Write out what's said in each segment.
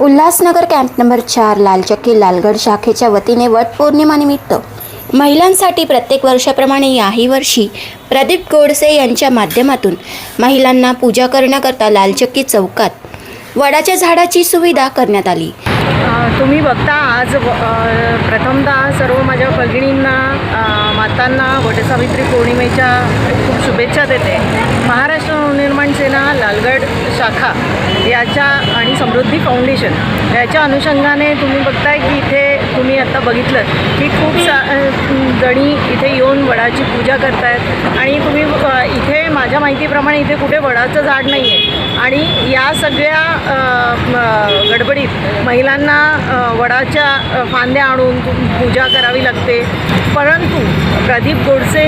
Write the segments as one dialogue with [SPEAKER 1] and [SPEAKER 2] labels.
[SPEAKER 1] Ulhasnagar camp number चार लालचक्की लालगड शाखेच्या वतीने वटपौर्णिमानिमित्त महिलांसाठी प्रत्येक वर्षाप्रमाणे याही वर्षी प्रदीप गोडसे यांच्या माध्यमातून महिलांना पूजा करण्याकरता लालचक्की चौकात वडाच्या झाडाची सुविधा करण्यात आली.
[SPEAKER 2] तुम्ही बघता आज व- प्रथमतः सर्व माझ्या भगिनींना मातांना वटसावित्री पौर्णिमेच्या खूप शुभेच्छा देते. महाराष्ट्र शाखा याच्या आणि समृद्धी फाउंडेशन याच्या अनुषंगाने तुम्ही बघताय की इथे तुम्ही आता बघितलं की खूप सा जणी इथे येऊन वडाची पूजा करतायत. आणि तुम्ही इथे माझ्या माहितीप्रमाणे इथे कुठे वडाचं झाड नाही आहे आणि या सगळ्या गडबडीत महिलांना वडाच्या फांद्या आणून पूजा करावी लागते. परंतु प्रदीप गोडसे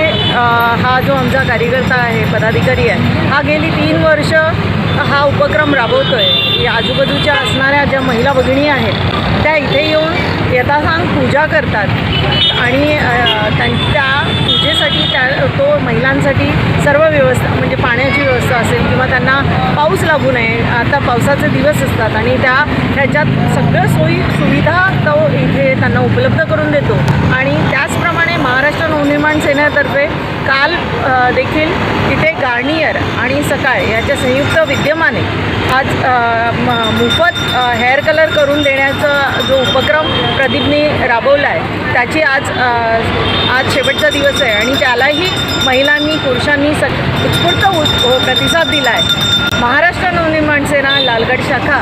[SPEAKER 2] हा जो आमचा कार्यकर्ता आहे पदाधिकारी आहे हा गेली तीन वर्ष हा उपक्रम राबवतो आहे की आजूबाजूच्या असणाऱ्या ज्या महिला भगिनी आहेत त्या इथे येऊन यथासांग पूजा करतात. आणि त्यां त्या पूजेसाठी त्या तो महिलांसाठी सर्व व्यवस्था म्हणजे पाण्याची व्यवस्था असेल किंवा त्यांना पाऊस लागू नये आता पावसाचे दिवस असतात आणि त्या ह्याच्यात सगळ्या सोयी सुविधा तो इथे त्यांना उपलब्ध करून देतो. आणि त्याचप्रमाणे महाराष्ट्र नवनिर्माण सेनेतर्फे काल देखील तिथे गार्नियर आणि सकाळ याच्या संयुक्त विद्यमाने आज म- मोफत हेअर कलर करून देण्याचा जो उपक्रम प्रदीपने राबवला आहे त्याची आज आज शेवटचा दिवस आहे आणि त्यालाही महिलांनी पुरुषांनी सग उत्स्फूर्त हो, प्रतिसाद दिला आहे महाराष्ट्र नवनिर्माण सेना लालगड शाखा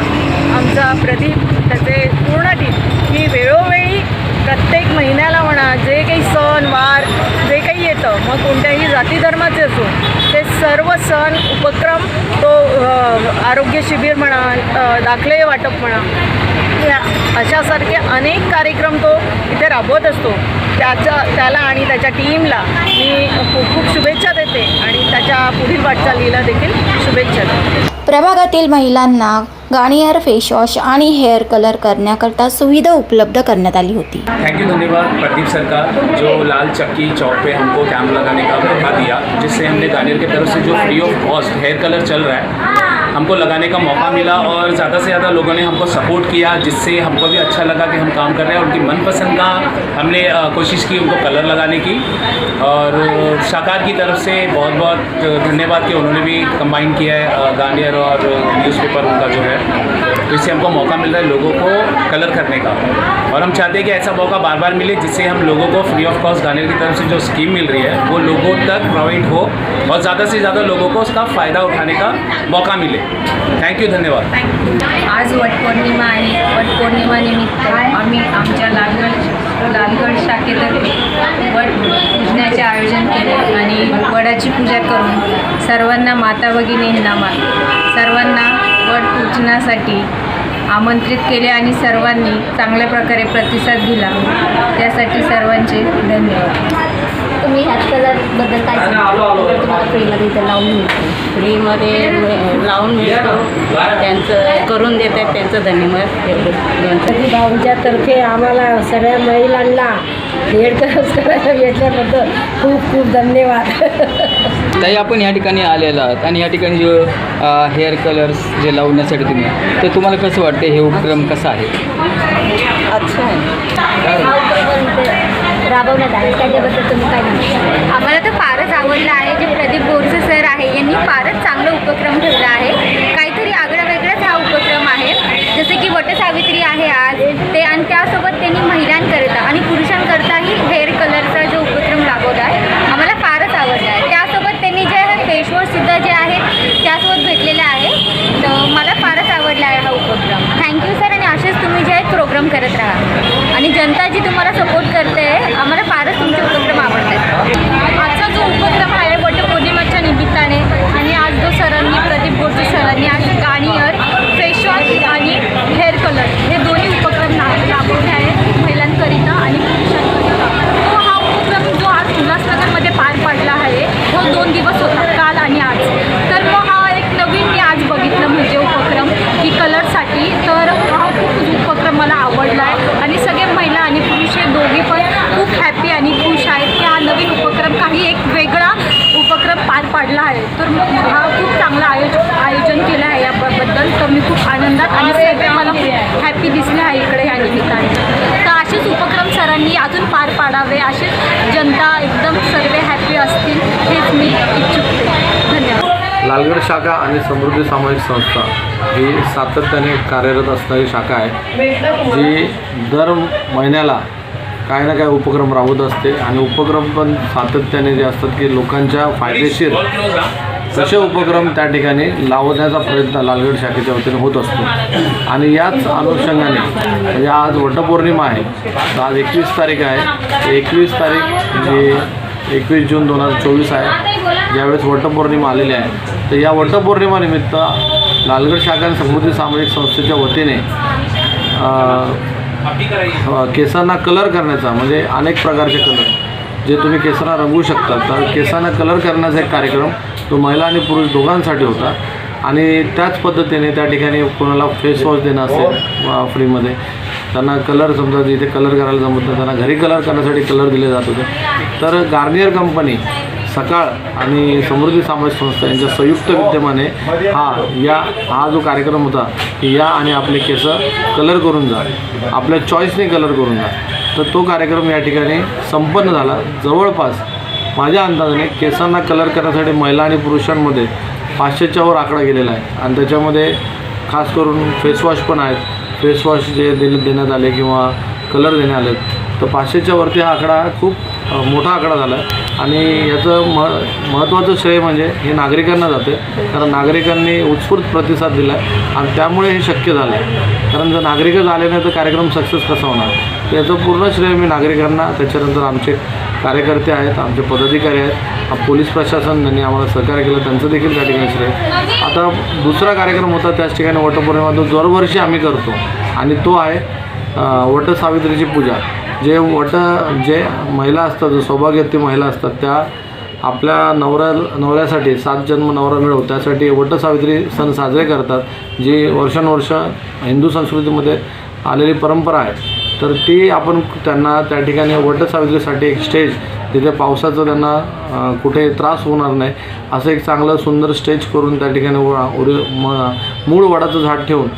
[SPEAKER 2] आमचा प्रदीप त्याचे पूर्ण टीम ही वेळोवेळी प्रत्येक महिन्याला म्हणा जे काही सण वार जे काही येतं मग कोणत्याही जाती धर्माचे असो ते सर्व सण उपक्रम तो आरोग्य शिबिर म्हणा दाखले वाटप म्हणा या अशासारखे अनेक कार्यक्रम तो इथे राबवत असतो. त्याच्या त्याला आणि त्याच्या टीमला मी खूप खूप शुभेच्छा देते आणि त्याच्या पुढील वाटचालीला देखील शुभेच्छा देते.
[SPEAKER 1] प्रभागातील महिलांना गार्नियर फेसवॉश आणि हेअर कलर करण्याकरता सुविधा उपलब्ध करण्यात आली होती.
[SPEAKER 3] थैंक यू धन्यवाद, प्रदीप सरकार, जो लाल चक्की चौक पे हमको कैंप लगाने का मौका दिया, जिससे हमने गार्नियर की तरफ़ से जो free of cost hair colour चल रहा है हमको लगाने का मौका मिला और ज़्यादा से ज़्यादा लोगों ने हमको सपोर्ट किया जिससे हमको भी अच्छा लगा कि हम काम कर रहे हैं उनकी मनपसंद का हमने कोशिश की उनको कलर लगाने की। और शाकार की तरफ़ से बहुत बहुत धन्यवाद कि उन्होंने भी कंबाइन किया है गार्नियर और न्यूज़पेपर उनका जो है। तो इससे हमको मौका मिल रहा है लोगों को कलर करने का। और हम चाहते हैं कि ऐसा मौका बार बार मिले जिससे हम लोगों को फ्री ऑफ़ कॉस्ट गाने की तरफ़ से जो स्कीम मिल रही है वो लोगों तक प्रोवाइड हो और ज़्यादा से ज़्यादा लोगों को उसका फ़ायदा उठाने का मौका मिले। थँक्यू धन्यवाद.
[SPEAKER 4] आज वटपौर्णिमा आहे. वटपौर्णिमानिमित्त आम्ही आमच्या लालगड लालगड शाखेतर्फे वट पूजण्याचे आयोजन केले आणि वडाची पूजा करून सर्वांना माता भगिनींना मा सर्वांना वट पूजनासाठी आमंत्रित केले आणि सर्वांनी चांगल्या प्रकारे प्रतिसाद दिला. त्यासाठी सर्वांचे धन्यवाद.
[SPEAKER 5] तुम्ही ह्याच कलरबद्दल काय सांगता? तुम्हाला फ्रीमध्ये इथं लावून मिळते.
[SPEAKER 6] फ्रीमध्ये म- लावून मिळतो. त्यांचं करून देतात त्यांचं धन्यवाद. एवढं
[SPEAKER 7] आम्हाला सगळ्या महिलांना हेड करस करायला भेटल्याबद्दल खूप खूप धन्यवाद.
[SPEAKER 8] ताई आपण या ठिकाणी आलेला आहात आणि या ठिकाणी जो हेअर कलर्स जे लावण्यासाठी तुम्ही तर तुम्हाला कसं वाटतं हे उपक्रम कसा आहे?
[SPEAKER 6] अच्छा.
[SPEAKER 5] राबवण्यात आहे त्याच्याबद्दल तुम्ही काय म्हणता
[SPEAKER 9] आम्हाला तर फारच आवडलं आहे. जे प्रदीप बोरसे सर आहे यांनी फारच चांगला उपक्रम ठेवला आहे. काहीतरी आगळा वेगळाच हा उपक्रम आहे. जसे की वटसावित्री आहे आज. ते आणि त्यासोबत त्यांनी महिलांकरिता आणि पुरुषांकरताही हेअर कलरचा जो उपक्रम राबवला आहे आम्हाला फारच आवडला आहे. त्यासोबत त्यांनी जे फेसवॉशसुद्धा जे आहे त्यासोबत भेटलेलं आहे. तर मला फारच आवडला आहे हा उपक्रम. थँक्यू सर आणि असेच तुम्ही जे आहेत प्रोग्राम करत राहा. आणि जनता जी तुम्हाला सपोर्ट करते आम्हाला फारच तुमचे उपक्रम आवडतात आजचा जो उपक्रम आहे वटपौर्णिमेच्या निमित्ताने आणि आज जो सरांनी प्रदीप गोडसे सरांनी आज गाणीयर फेसवॉश आणि हेअर कलर हे दोन्ही उपक्रम ना राबवले आहेत महिलांकरिता आणि पुरुषांकरिता तो हा उपक्रम जो आज उल्हासनगरमध्ये पार पडला आहे तो दोन दिवस होता काल आणि आज तर मग हा एक नवीन मी आज बघितलं म्हणजे उपक्रम की कलरसाठी तर हा खूप उपक्रम मला आवडला आहे आणि सगळे महिला आणि पुरुष हे दोघी पण खूप हॅपी आणि खुश आहेत की हा नवीन उपक्रम काही एक वेगळा उपक्रम पार पाडला आहे तर मग हा खूप चांगला आयोजन आयोजन केलं आहे याबद्दल. तर मी खूप आनंदात आणि सगळे मला खूप हॅपी दिसले आहे इकडे ह्या निमित्ताने. तर असेच उपक्रम सरांनी अजून पार पाडावे असेच जनता एकदम सर्व हॅपी असतील हेच मी इच्छुकते धन्यवाद.
[SPEAKER 10] लालगड शाखा आणि समृद्धी सामाजिक संस्था ही सातत्याने कार्यरत असणारी शाखा आहे जी दर महिन्याला काही ना काही उपक्रम राबवत असते आणि उपक्रम पण सातत्याने जे असतात की लोकांच्या फायदेशीर तसे उपक्रम त्या ठिकाणी लावण्याचा प्रयत्न लालगड शाखेच्या वतीने होत असतो. आणि याच अनुषंगाने म्हणजे आज वटपौर्णिमा आहे तर आज एकवीस तारीख आहे. एकवीस तारीख जी एकवीस जून दोन हजार चोवीस आहे. ज्यावेळेस वटपौर्णिमा आलेली आहे. तर या वटपौर्णिमानिमित्त लालगड शाखा आणि समृद्धी सामाजिक संस्थेच्या वतीने केसांना कलर करण्याचा म्हणजे अनेक प्रकारचे कलर जे तुम्ही केसांना रंगवू शकता. तर केसांना कलर करण्याचा एक कार्यक्रम तो महिला आणि पुरुष दोघांसाठी होता. आणि त्याच पद्धतीने त्या ठिकाणी कोणाला फेस वॉश देणं असेल फ्रीमध्ये त्यांना कलर समजा जिथे कलर करायला जमत नाही त्यांना घरी कलर करण्यासाठी कलर दिले जात होते. तर गार्नियर कंपनी सकाळ आणि समृद्धी सामाजिक संस्था यांच्या संयुक्त विद्यमाने हा या हा जो कार्यक्रम होता की या आणि आपले केस कलर करून जा. आपल्या चॉईसने कलर करून जा. तर तो कार्यक्रम या ठिकाणी संपन्न झाला. जवळपास माझ्या अंदाजाने केसांना कलर करण्यासाठी महिला आणि पुरुषांमध्ये पाचशेच्या वर आकडा गेलेला आहे. आणि त्याच्यामध्ये खास करून फेसवॉश पण आहेत. फेसवॉश जे दे देण्यात आले किंवा कलर देण्यात आले तर पाचशेच्या वरती हा आकडा खूप मोठा आकडा झाला आहे. आणि याचं मह महत्त्वाचं श्रेय म्हणजे हे नागरिकांना जाते. कारण नागरिकांनी उत्स्फूर्त प्रतिसाद दिला आहे आणि त्यामुळे हे शक्य झालं आहे कारण जर नागरिकच आले नाही तर कार्यक्रम सक्सेस कसा होणार? याचं पूर्ण श्रेय मी नागरिकांना. त्याच्यानंतर आमचे कार्यकर्ते आहेत आमचे पदाधिकारी आहेत पोलीस प्रशासन आम्हाला सहकार्य केलं. त्यांचं देखील त्या ठिकाणी श्रेय. आता दुसरा कार्यक्रम होता त्याच ठिकाणी वटपौर्णिमा जो दरवर्षी आम्ही करतो. आणि तो आहे वटसावित्रीची पूजा. जे वट जे महिला असतात जो सौभाग्यवती महिला असतात त्या आपल्या नवऱ्या नवऱ्यासाठी सात जन्म नवरा मिळव त्यासाठी वटसावित्री सण साजरे करतात. जी वर्षानुवर्ष हिंदू संस्कृतीमध्ये आलेली परंपरा आहे. तर ती आपण त्यांना त्या ठिकाणी वटसावित्रीसाठी एक स्टेज तिथे पावसाचं त्यांना कुठे त्रास होणार नाही. असं एक चांगलं सुंदर स्टेज करून त्या ठिकाणी व- ओरि म मूळ वडाचं झाड ठेवून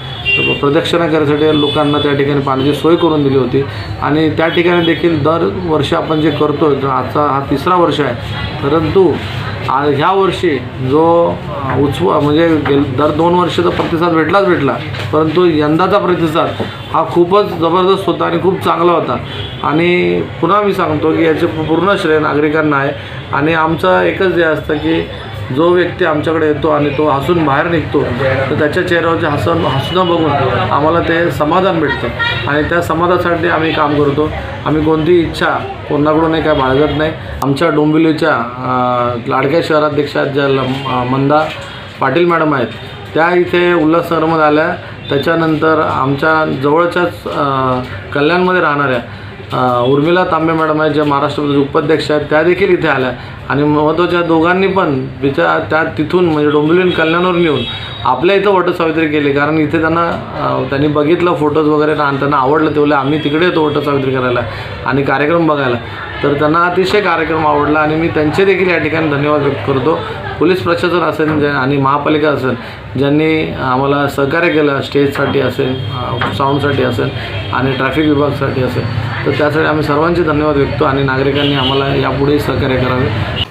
[SPEAKER 10] प्रदक्षिणा करण्यासाठी लोकांना त्या ठिकाणी पाण्याची सोय करून दिली होती. आणि त्या ठिकाणी देखील दरवर्षी आपण जे करतो आहे आजचा हा तिसरा वर्ष आहे. परंतु आ ह्या वर्षी जो उत्सव म्हणजे गेल दर दोन वर्ष तर प्रतिसाद भेटलाच भेटला. परंतु यंदाचा प्रतिसाद हा खूपच जबरदस्त होता आणि खूप चांगला होता. आणि पुन्हा मी सांगतो की याचे पूर्ण श्रेय नागरिकांना आहे. आणि आमचं एकच हे असतं की जो व्यक्ती आमच्याकडे येतो आणि तो हसून बाहेर निघतो तर त्याच्या चेहऱ्यावरचे हसन हसणं बघून आम्हाला ते समाधान भेटतं. आणि त्या समाधानासाठी आम्ही काम करतो. आम्ही कोणतीही इच्छा कोणाकडूनही काय बाळगत नाही. आमच्या डोंबिवलीच्या लाडक्या शहराध्यक्षा ज्या मंदा पाटील मॅडम आहेत त्या इथे उल्हासनगरमध्ये आल्या. त्याच्यानंतर आमच्या जवळच्याच कल्याणमध्ये राहणाऱ्या उर्मिला तांबे मॅडम आहेत ज्या महाराष्ट्र प्रदेश उपाध्यक्ष आहेत त्या देखील इथे आल्या. आणि महत्त्वाच्या दोघांनी पण बिचा त्या तिथून म्हणजे डोंबिवलीन कल्याणवर येऊन आपल्या इथं वटसावित्री केली. कारण इथे त्यांना त्यांनी बघितलं फोटोज वगैरे आणि त्यांना आवडलं तेवढं आम्ही तिकडे येतो वटसावित्री करायला आणि कार्यक्रम बघायला. तर त्यांना अतिशय कार्यक्रम आवडला आणि मी त्यांचे देखील या ठिकाणी धन्यवाद व्यक्त करतो. पोलीस प्रशासन असेल ज्या आणि महापालिका असेल ज्यांनी आम्हाला सहकार्य केलं स्टेजसाठी असेल साऊंडसाठी असेल आणि ट्रॅफिक विभागासाठी असेल तर त्यासाठी आम्ही सर्वांचे धन्यवाद व्यक्त आणि नागरिकांनी आम्हाला यापुढे सहकार्य करावे.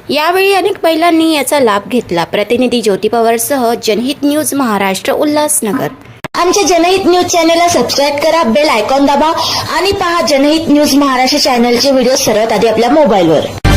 [SPEAKER 1] यावेळी अनेक महिलांनी याचा लाभ घेतला. प्रतिनिधी ज्योती पवारसह जनहित न्यूज महाराष्ट्र उल्हासनगर.
[SPEAKER 11] आमच्या जनहित न्यूज चॅनलला सबस्क्राईब करा बेल आयकॉन दाबा आणि पहा जनहित न्यूज महाराष्ट्र चॅनलचे व्हिडिओ सर्वात आधी आपल्या मोबाईलवर